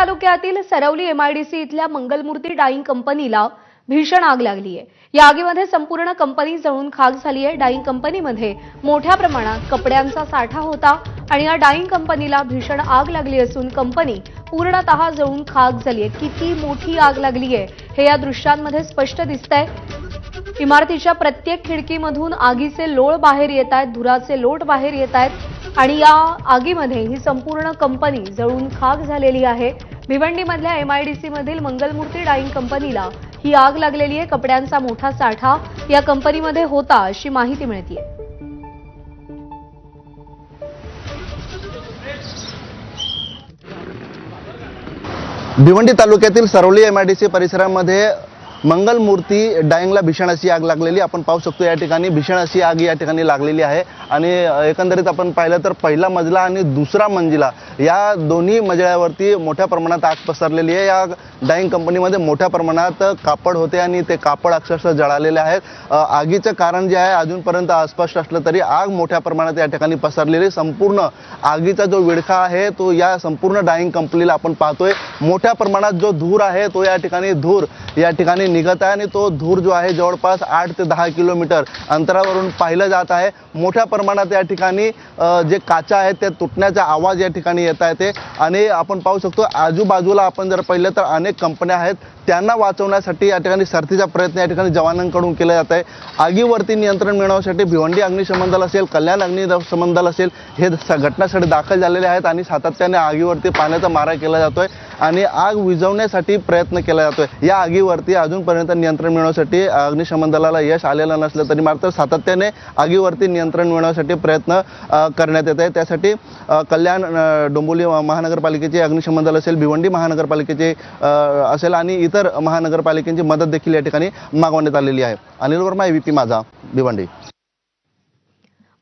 तालुक्यातील सरवली एमआयडीसी इथल्या मंगलमूर्ती डाईंग कंपनीला भीषण आग लागली आहे. या आगीमध्ये संपूर्ण कंपनी जळून खाक झाली आहे. डाईंग कंपनीमध्ये मोठ्या प्रमाणात कपड्यांचा साठा होता आणि या डाईंग कंपनीला भीषण आग लागली असून कंपनी पूर्णतः जळून खाक झाली आहे. किती मोठी आग लागली आहे हे या दृश्यांमध्ये स्पष्ट दिसतंय. इमारतीच्या प्रत्येक खिडकीमधून आगीचे लोळ बाहेर येत आहेत धुराचे लोट बाहेर येत आहेत आणि या आगीमध्ये ही संपूर्ण कंपनी जळून खाक झालेली आहे. भिवंडीमधल्या एमआयडीसीमधील मंगलमूर्ती डाईंग कंपनीला ही आग लागलेली आहे. कपड्यांचा मोठा साठा या कंपनीमध्ये होता अशी माहिती मिळतीये. भिवंडी तालुक्यातील सरवली एम परिसरामध्ये मंगलमूर्ती डाईंगला भीषण अशी आग लागलेली आपण पाहू शकतो या ठिकाणी. भीषण अशी आग या ठिकाणी लागलेली आहे. आणि एकंदरीत आपण पाहिलं तर पहिला मजला आणि दुसरा मंजिला या दोन्ही मजल्यावरती मोठ्या प्रमाणात आग पसरलेली आहे. या डाईंग कंपनीमध्ये मोठ्या प्रमाणात कापड होते आणि ते कापड अक्षरशः जळालेले आहेत. आगीचं कारण जे आहे अजूनपर्यंत अस्पष्ट असलं तरी आग मोठ्या प्रमाणात या ठिकाणी पसरलेली संपूर्ण आगीचा जो विळखा आहे तो या संपूर्ण डाईंग कंपनीला आपण पाहतोय. मोठ्या प्रमाणात जो धूर आहे तो या ठिकाणी धूर या ठिकाणी निघत आहे आणि तो धूर जो आहे जवळपास आठ ते दहा किलोमीटर अंतरावरून पाहिलं जात आहे. मोठ्या प्रमाणात या ठिकाणी जे काचा आहेत त्या तुटण्याचा आवाज या ठिकाणी येत आहे ते. आणि आपण पाहू शकतो आजूबाजूला आपण जर पाहिलं तर अनेक कंपन्या आहेत. त्यांना वाचवण्यासाठी या ठिकाणी सरतीचा प्रयत्न या ठिकाणी जवानांकडून केला जात आहे. आगीवरती नियंत्रण मिळवण्यासाठी भिवंडी अग्निशमन दल असेल कल्याण अग्निशमन दल असेल हे घटनास्थळी दाखल झालेले आहेत आणि सातत्याने आगीवरती पाण्याचा मारा केला जातोय आणि आग विझवण्यासाठी प्रयत्न केला जातोय. या आगी आगीवरती अजूनपर्यंत नियंत्रण मिळवण्यासाठी अग्निशमन दलाला यश आलेलं नसलं तरी मात्र सातत्याने आगीवरती नियंत्रण मिळवण्यासाठी प्रयत्न करण्यात येत आहे त्यासाठी कल्याण डोंबोली डोंबिवली महानगरपालिकेचे अग्निशमन दल असेल भिवंडी महानगरपालिकेचे असेल आणि इतर महानगरपालिकेची मदत देखील या ठिकाणी मागवण्यात आलेली आहे. अनिल वर्मा एबीपी माझा भिवंडी.